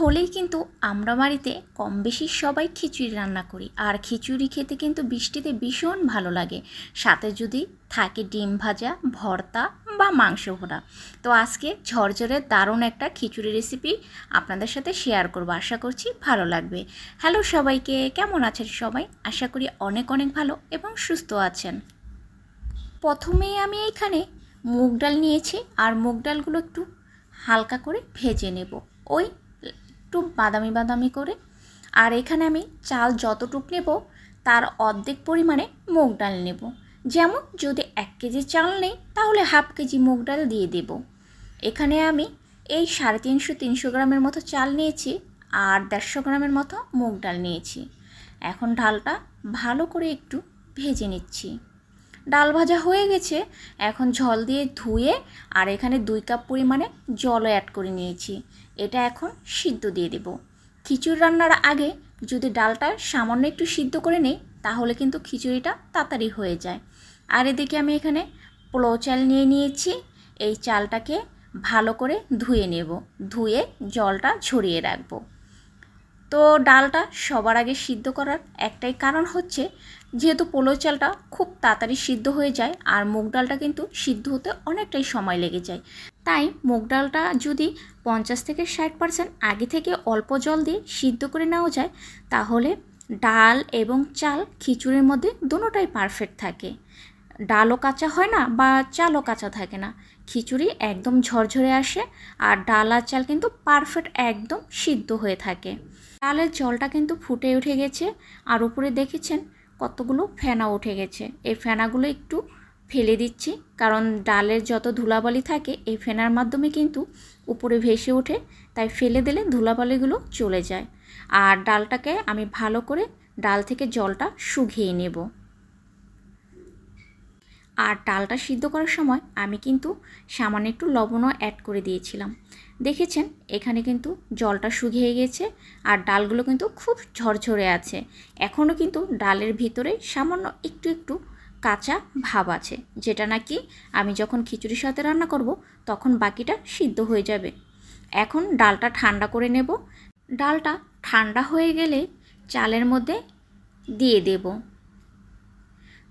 হলেই কিন্তু আমরা বাড়িতে কম বেশি সবাই খিচুড়ি রান্না করি। আর খিচুড়ি খেতে কিন্তু বৃষ্টিতে ভীষণ ভালো লাগে। সাথে যদি থাকে ডিম ভাজা, ভর্তা বা মাংস ভরা তো আজকে ঝরঝরে দারুণ একটা খিচুড়ি রেসিপি আপনাদের সাথে শেয়ার করব। আশা করছি ভালো লাগবে। হ্যালো সবাইকে, কেমন আছেন সবাই? আশা করি অনেক অনেক ভালো এবং সুস্থ আছেন। প্রথমেই আমি এইখানে মুগ ডাল নিয়েছি। আর মুগ ডালগুলো একটু হালকা করে ভেজে নেব। ওই একটু বাদামি বাদামি করে। আর এখানে আমি চাল যতটুক নেব, তার অর্ধেক পরিমাণে মুগ ডাল নেব। যেমন যদি এক কেজি চাল নেই, তাহলে হাফ কেজি মুগ ডাল দিয়ে দেব। এখানে আমি এই সাড়ে তিনশো তিনশো গ্রামের মতো চাল নিয়েছি আর দেড়শো গ্রামের মতো মুগ ডাল নিয়েছি। এখন ডালটা ভালো করে একটু ভেজে নিচ্ছি। ডাল ভাজা হয়ে গেছে, এখন জল দিয়ে ধুয়ে আর এখানে দুই কাপ পরিমাণে জলও অ্যাড করে নিয়েছি। এটা এখন সিদ্ধ দিয়ে দেব। খিচুড়ি রান্নার আগে যদি ডালটা সামান্য একটু সিদ্ধ করে নেই, তাহলে কিন্তু খিচুড়িটা তাড়াতাড়ি হয়ে যায়। আর এদিকে আমি এখানে পোলাও চাল নিয়ে নিয়েছি। এই চালটাকে ভালো করে ধুয়ে নেব। ধুয়ে জলটা ঝরিয়ে রাখব। তো ডালটা সবার আগে সিদ্ধ করার একটাই কারণ হচ্ছে, যেহেতু পোলো চালটা খুব তাড়াতাড়ি সিদ্ধ হয়ে যায়, আর মুগ ডালটা কিন্তু সিদ্ধ হতে অনেকটাই সময় লেগে যায়। তাই মুগ ডালটা যদি পঞ্চাশ থেকে ষাট পার্সেন্ট আগে থেকে অল্প জল দিয়ে সিদ্ধ করে নেওয়া যায়, তাহলে ডাল এবং চাল খিচুড়ির মধ্যে দুটোটাই পারফেক্ট থাকে। ডালও কাঁচা হয় না বা চালও কাঁচা থাকে না। খিচুড়ি একদম ঝরঝরে আসে আর ডাল আর চাল কিন্তু পারফেক্ট একদম সিদ্ধ হয়ে থাকে। ডালের জলটা কিন্তু ফুটে উঠে গেছে আর উপরে দেখেছেন কতগুলো ফেনা উঠে গেছে। এই ফেনাগুলো একটু ফেলে দিচ্ছি। কারণ ডালের যত ধুলাবালি থাকে, এই ফেনার মাধ্যমে কিন্তু উপরে ভেসে ওঠে। তাই ফেলে দিলে ধুলাবালিগুলো চলে যায়। আর ডালটাকে আমি ভালো করে ডাল থেকে জলটা শুকিয়ে নেব। আর ডালটা সিদ্ধ করার সময় আমি কিন্তু সামান্য একটু লবণও অ্যাড করে দিয়েছিলাম। দেখেছেন? এখানে কিন্তু জলটা শুকিয়ে গেছে আর ডালগুলো কিন্তু খুব ঝরঝরে আছে। এখনও কিন্তু ডালের ভিতরে সামান্য একটু একটু কাঁচা ভাব আছে, যেটা নাকি আমি যখন খিচুড়ির সাথে রান্না করব, তখন বাকিটা সিদ্ধ হয়ে যাবে। এখন ডালটা ঠান্ডা করে নেব। ডালটা ঠান্ডা হয়ে গেলে চালের মধ্যে দিয়ে দেব।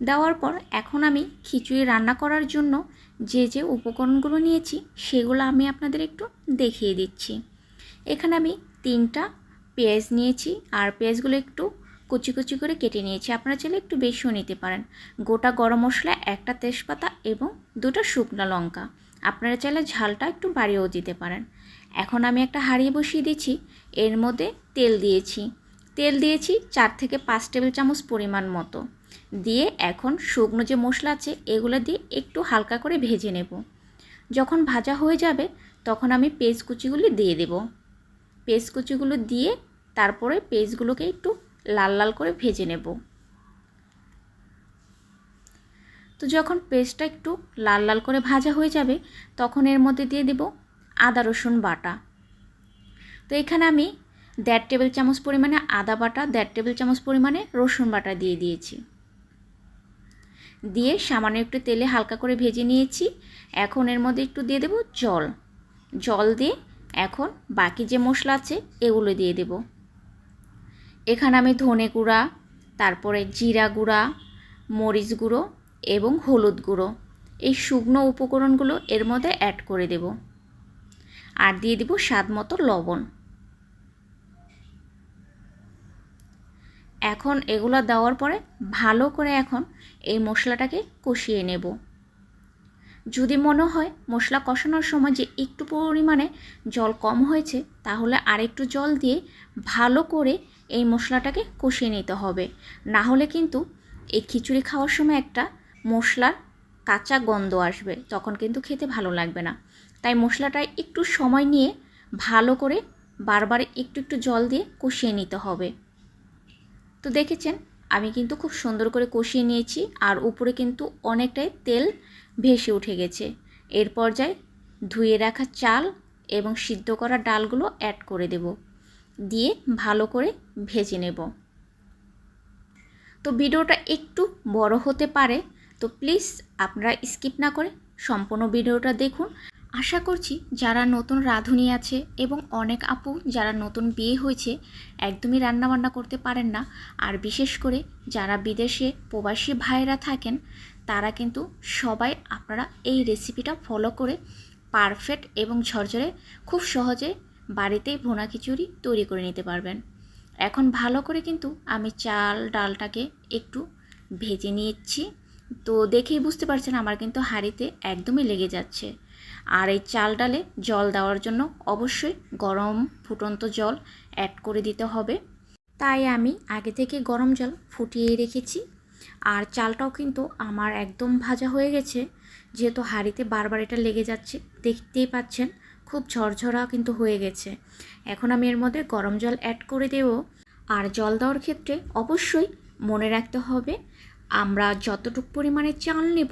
দেওয়ার পর এখন আমি খিচুড়ি রান্না করার জন্য যে যে উপকরণগুলো নিয়েছি, সেগুলো আমি আপনাদের একটু দেখিয়ে দিচ্ছি। এখানে আমি তিনটা পেঁয়াজ নিয়েছি, আর পেঁয়াজগুলো একটু কুচি কুচি করে কেটে নিয়েছি। আপনারা চাইলে একটু বেশিও নিতে পারেন। গোটা গরম মশলা, একটা তেজপাতা এবং দুটো শুকনো লঙ্কা। আপনারা চাইলে ঝালটা একটু বাড়িয়েও দিতে পারেন। এখন আমি একটা হাঁড়িয়ে বসিয়ে দিয়েছি এর মধ্যে তেল দিয়েছি। তেল দিয়েছি চার থেকে পাঁচ টেবিল চামচ পরিমাণ মতো। দিয়ে এখন শুকনো যে মশলা আছে, এগুলো দিয়ে একটু হালকা করে ভেজে নেব। যখন ভাজা হয়ে যাবে, তখন আমি পেস্ট কুচিগুলি দিয়ে দেব। পেস্ট কুচিগুলো দিয়ে তারপরে পেস্টগুলোকে একটু লাল লাল করে ভেজে নেব। তো যখন পেস্টটা একটু লাল লাল করে ভাজা হয়ে যাবে, তখন এর মধ্যে দিয়ে দেব আদা, রসুন বাটা। তো এখানে আমি দেড় টেবিল চামচ পরিমাণে আদা বাটা, দেড় টেবিল চামচ পরিমাণে রসুন বাটা দিয়ে দিয়েছি। দিয়ে সামান্য একটু তেলে হালকা করে ভেজে নিয়েছি। এখন এর মধ্যে একটু দিয়ে দেব জল। জল দিয়ে এখন বাকি যে মশলা আছে, এগুলো দিয়ে দেব। এখানে আমি ধনে গুঁড়া, তারপরে জিরা গুঁড়া, মরিচ গুঁড়ো এবং হলুদ গুঁড়ো। এই শুকনো উপকরণগুলো এর মধ্যে অ্যাড করে দেব। আর দিয়ে দেব স্বাদ মতো লবণ। এখন এগুলো দেওয়ার পরে ভালো করে এখন এই মশলাটাকে কষিয়ে নেব। যদি মনে হয় মশলা কষানোর সময় যে একটু পরিমাণে জল কম হয়েছে, তাহলে আরেকটু জল দিয়ে ভালো করে এই মশলাটাকে কষিয়ে নিতে হবে। না হলে কিন্তু এই খিচুড়ি খাওয়ার সময় একটা মশলার কাঁচা গন্ধ আসবে, তখন কিন্তু খেতে ভালো লাগবে না। তাই মশলাটা একটু সময় নিয়ে ভালো করে বারবার একটু একটু জল দিয়ে কষিয়ে নিতে হবে। তো দেখেছেন, আমি কিন্তু খুব সুন্দর করে কষিয়ে নিয়েছি, আর উপরে কিন্তু অনেকটাই তেল ভেসে উঠে গেছে। এর পর্যায়ে ধুয়ে রাখা চাল এবং সিদ্ধ করা ডালগুলো অ্যাড করে দেব। দিয়ে ভালো করে ভেজে নেব। তো ভিডিওটা একটু বড় হতে পারে, তো প্লিজ আপনারা স্কিপ না করে সম্পূর্ণ ভিডিওটা দেখুন। আশা করছি যারা নতুন রাঁধুনি আছে এবং অনেক আপু যারা নতুন বিয়ে হয়েছে, একদমই রান্নাবান্না করতে পারেন না। আর বিশেষ করে যারা বিদেশে প্রবাসী ভাইরা থাকেন তারা কিন্তু সবাই আপনারা এই রেসিপিটা ফলো করে পারফেক্ট এবং ঝরঝরে খুব সহজে বাড়িতেই ভুনা খিচুড়ি তৈরি করে নিতে পারবেন। এখন ভালো করে কিন্তু আমি চাল, ডালটাকে একটু ভেজে নিয়েছি তো দেখেই বুঝতে পারছেন আমার কিন্তু হাঁড়িতে একদমই লেগে যাচ্ছে। আর এই চাল, ডালে জল দেওয়ার জন্য অবশ্যই গরম ফুটন্ত জল অ্যাড করে দিতে হবে। তাই আমি আগে থেকে গরম জল ফুটিয়ে রেখেছি। আর চালটাও কিন্তু আমার একদম ভাজা হয়ে গেছে। যেহেতু হাঁড়িতে বারবার এটা লেগে যাচ্ছে, দেখতেই পাচ্ছেন, খুব ঝরঝরা কিন্তু হয়ে গেছে। এখন আমি এর মধ্যে গরম জল অ্যাড করে দেব। আর জল দেওয়ার ক্ষেত্রে অবশ্যই মনে রাখতে হবে, আমরা যতটুক পরিমাণে চাল নেব,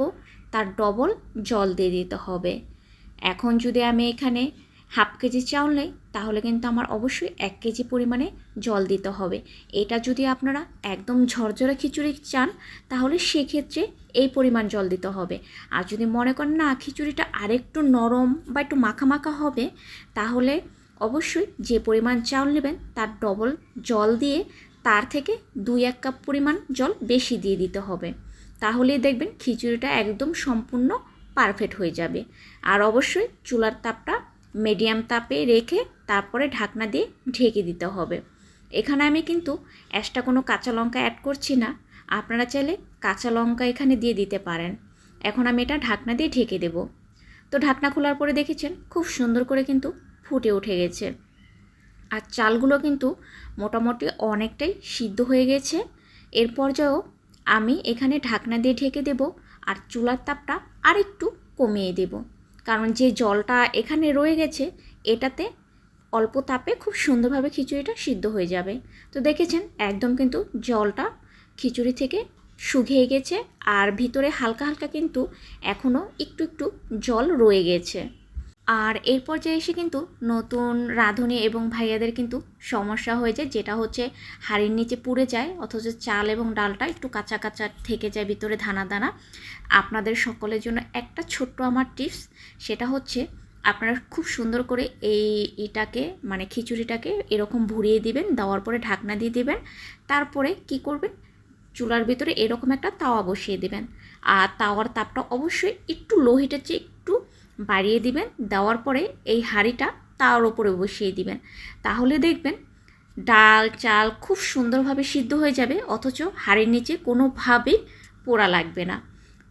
তার ডবল জল দিয়ে দিতে হবে। এখন যদি আমি এখানে হাফ কেজি চাউল নেই, তাহলে কিন্তু আমার অবশ্যই এক কেজি পরিমাণে জল দিতে হবে। এটা যদি আপনারা একদম ঝরঝরে খিচুড়ি চান, তাহলে সেক্ষেত্রে এই পরিমাণ জল দিতে হবে। আর যদি মনে করেন না, খিচুড়িটা আরেকটু নরম বা একটু মাখা মাখা হবে, তাহলে অবশ্যই যে পরিমাণ চাউল নেবেন, তার ডবল জল দিয়ে তার থেকে দুই এক কাপ পরিমাণ জল বেশি দিয়ে দিতে হবে। তাহলেই দেখবেন খিচুড়িটা একদম সম্পূর্ণ পারফেক্ট হয়ে যাবে। আর অবশ্যই চুলার তাপটা মিডিয়াম তাপে রেখে তারপরে ঢাকনা দিয়ে ঢেকে দিতে হবে। এখানে আমি কিন্তু এক্সট্রা কোনো কাঁচা লঙ্কা অ্যাড করছি না। আপনারা চাইলে কাঁচা লঙ্কা এখানে দিয়ে দিতে পারেন। এখন আমি এটা ঢাকনা দিয়ে ঢেকে দেব। তো ঢাকনা খোলার পরে দেখেছেন খুব সুন্দর করে কিন্তু ফুটে উঠে গেছে। আর চালগুলো কিন্তু মোটামুটি অনেকটাই সিদ্ধ হয়ে গেছে। এর পর্যায়েও আমি এখানে ঢাকনা দিয়ে ঢেকে দেব আর চুলার তাপটা আরেকটু কমিয়ে দেব। কারণ যে জলটা এখানে রয়ে গেছে, এটাতে অল্প তাপে খুব সুন্দরভাবে খিচুড়িটা সিদ্ধ হয়ে যাবে। তো দেখেছেন, একদম কিন্তু জলটা খিচুড়ি থেকে শুকিয়ে গেছে, আর ভিতরে হালকা হালকা কিন্তু এখনও একটু একটু জল রয়ে গেছে। আর এই পর্যায়ে এসে কিন্তু নতুন রাঁধুনি এবং ভাইয়াদের কিন্তু সমস্যা হয়ে যায় যেটা হচ্ছে হাড়ির নিচে পুড়ে যায়, অথচ চাল এবং ডালটা একটু কাঁচা কাঁচা থেকে যায় ভিতরে দানা দানা। আপনাদের সকলের জন্য একটা ছোট্ট আমার টিপস, সেটা হচ্ছে আপনারা খুব সুন্দর করে এই এটাকে মানে খিচুড়িটাকে এরকম ভরিয়ে দিবেন, দেওয়ার পরে ঢাকনা দিয়ে দিবেন, তারপরে কি করবেন? চুলার ভিতরে এরকম একটা তাওয়া বসিয়ে দেবেন। আর তাওয়ার তাপটা অবশ্যই একটু লো হিটের চেয়ে বাড়িয়ে দিবেন, দেওয়ার পরে এই হাঁড়িটা তার ওপরে বসিয়ে দিবেন। তাহলে দেখবেন ডাল, চাল খুব সুন্দরভাবে সিদ্ধ হয়ে যাবে, অথচ হাঁড়ির নিচে কোনোভাবেই পোড়া লাগবে না।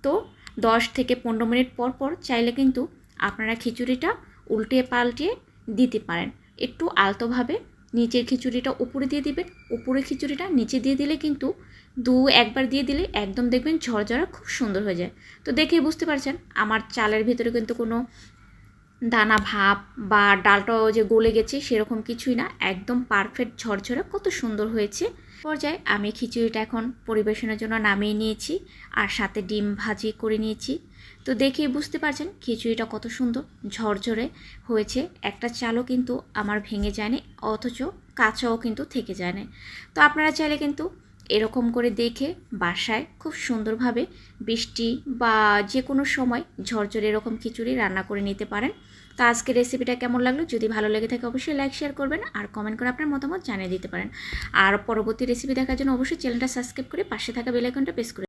তো দশ থেকে পনেরো মিনিট পর পর চাইলে কিন্তু আপনারা খিচুড়িটা উল্টে পাল্টিয়ে দিতে পারেন। একটু আলতোভাবে নিচের খিচুড়িটা উপরে দিয়ে দিবেন। উপরে খিচুড়িটা নিচে দিয়ে দিলে কিন্তু দু একবার দিয়ে দিলে একদম দেখবেন ঝরঝরা খুব সুন্দর হয়ে যায়। তো দেখেই বুঝতে পারছেন, আমার চালের ভিতরে কিন্তু কোনো দানা ভাব বা ডালটাও যে গলে গেছে সেরকম কিছুই না। একদম পারফেক্ট ঝরঝরা কত সুন্দর হয়েছে। পর্যায়ে আমি খিচুড়িটা এখন পরিবেশনের জন্য নামিয়ে নিয়েছি আর সাথে ডিম ভাজি করে নিয়েছি। তো দেখেই বুঝতে পারছেন খিচুড়িটা কত সুন্দর, ঝরঝরে হয়েছে। একটা চালও কিন্তু আমার ভেঙে যায়নি, অথচ কাঁচাও কিন্তু থেকে যায় না তো আপনারা চাইলে কিন্তু এরকম করে দেখে বাসায় খুব সুন্দরভাবে বৃষ্টি বা যে কোনো সময় ঝরঝরে এরকম খিচুড়ি রান্না করে নিতে পারেন। তো আজকের রেসিপিটা কেমন লাগল? যদি ভালো লেগে থাকে অবশ্যই লাইক শেয়ার করবেন আর কমেন্ট করে আপনার মতামত জানিয়ে দিতে পারেন। আর পরবর্তী রেসিপি দেখার জন্য অবশ্যই চ্যানেলটা সাবস্ক্রাইব করে পাশে থাকা বেলাইকনটা প্রেস করে